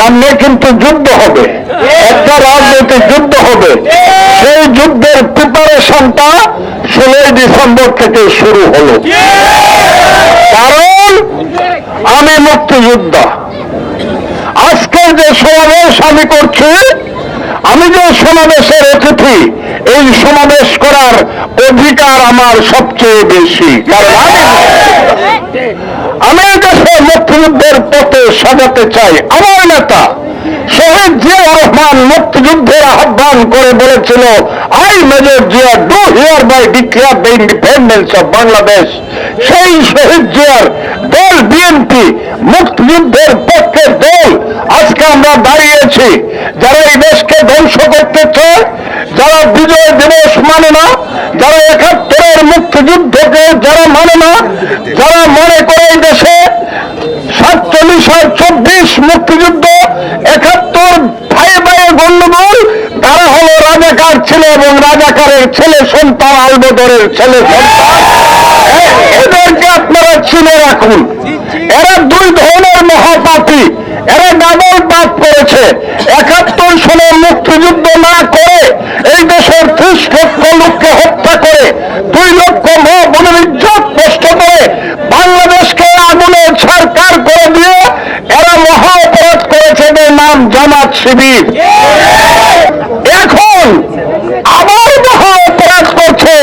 সামনে কিন্তু যুদ্ধ হবে। একটা রাজনৈতিক যুদ্ধ হবে। সেই যুদ্ধের প্রিপারেশনটা ষোলোই ডিসেম্বর থেকে শুরু হলো। কারণ, আমি মুক্তিযোদ্ধা। আজকের যে সমাবেশ আমি করছি, আমি যে সমাবেশের অতিথি, এই সমাবেশ করার অধিকার আমার সবচেয়ে বেশি। কারণ আমি দেশে মুক্তিযুদ্ধের সাজাতে চাই আমার নেতা শহীদ জিয়া রহমান মুক্তিযুদ্ধের আহ্বান করে বলেছিল, I major Zia do hereby declare the independence of Bangladesh সেই শহীদ জিয়ার দল বিএনপি মুক্তিযুদ্ধের পক্ষের দল। আজকে আমরা দাঁড়িয়েছি। যারা এই দেশকে ধ্বংস করতে চায়, যারা বিজয় দিবস মানে না, যারা একাত্তরের মুক্তিযুদ্ধকে যারা মানে না, যারা মনে করে এই দেশে সাতচল্লিশ আর চব্বিশ, মুক্তিযুদ্ধ, একাত্তর ভাই ভাইয়ের গণ্ডগোল, তারা হলো রাজাকার ছেলে এবং রাজাকারের ছেলে সন্তান, আলবদরের ছেলে সন্তান। এ- এদেরকে আপনারা চিনে রাখুন এরা দুই ধরনের মহাপাপী এরা ডাবল পাপ করেছে একাত্তর সালের মুক্তিযুদ্ধ না করে এই দেশের ত্রিশ লক্ষ লোককে হত্যা করে দুই লক্ষ মা বোনের ইজ্জত নষ্ট করে বাংলাদেশকে আগুনে সরকার করে দিয়ে এরা মহা অপরাধ করেছে এদের নাম জামাত শিবির। এখন আবার মহা অপরাধ করছে।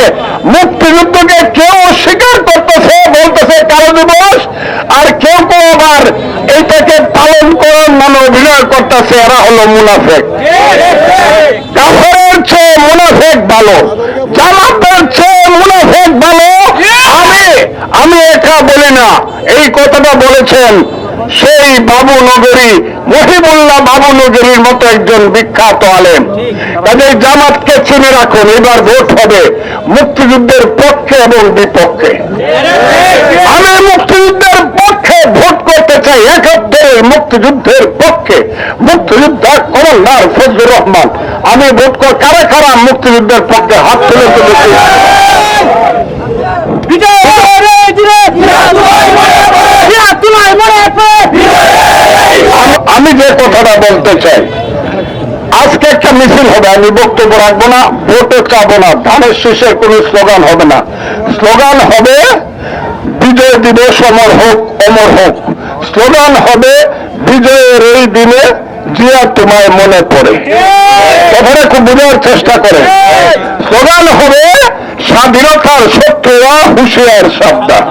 মুক্তিযুদ্ধকে কেউ স্বীকার করতেছে, বলতেছে কারও দিবস, আর কেউ কেউ আবার এইটাকে পালন করার নামে অভিনয় করতেছে, এরা হলো মুনাফেক। কাফের চেয়ে মুনাফেক ভালো, জামাতের চেয়ে মুনাফেক ভালো। আমি আমি একা বলি না, এই কথাটা বলেছেন সেই বাবু নগরী মহিবুল্লাহ বাবু নগরীর মতো একজন বিখ্যাত আলেম। তাদের জামাতকে চিনে রাখুন এবার ভোট হবে মুক্তিযুদ্ধের পক্ষে এবং বিপক্ষে। আমি মুক্তিযুদ্ধের পক্ষে ভোট করতে চাই একাত্তরের মুক্তিযুদ্ধের পক্ষে। মুক্তিযোদ্ধা কমান্ডার ফজলুর রহমান আমি ভোট কর কারা কারা মুক্তিযুদ্ধের পক্ষে হাত তুলে তুলেছি আমি- যে কথাটা বলতে চাই, আজকে একটা মিছিল হবে, আমি বক্তব্য রাখব না ভোটও চাবো না, ধানের শীষের কোন স্লোগান হবে না। স্লোগান হবে, বিজয় দিবস অমর হোক অমর হোক। স্লোগান হবে, বিজয়ের এই দিনে জিয়া তোমায় মনে পড়ে। কথাটা খুব বোঝার চেষ্টা করে স্লোগান হবে স্বাধীনতার শত্রুরা হুঁশিয়ার সাবধান।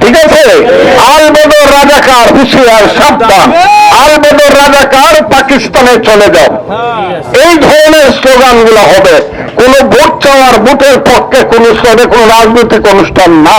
ঠিক আছে? আলবদর রাজাকার হুঁশিয়ার সাবধান। আলবদর রাজাকার পাকিস্তানে চলে যাও। এই ধরনের স্লোগানগুলো হবে। কোনো ভোট চাওয়ার ভোটের পক্ষে কোনো কোন রাজনৈতিক অনুষ্ঠান না।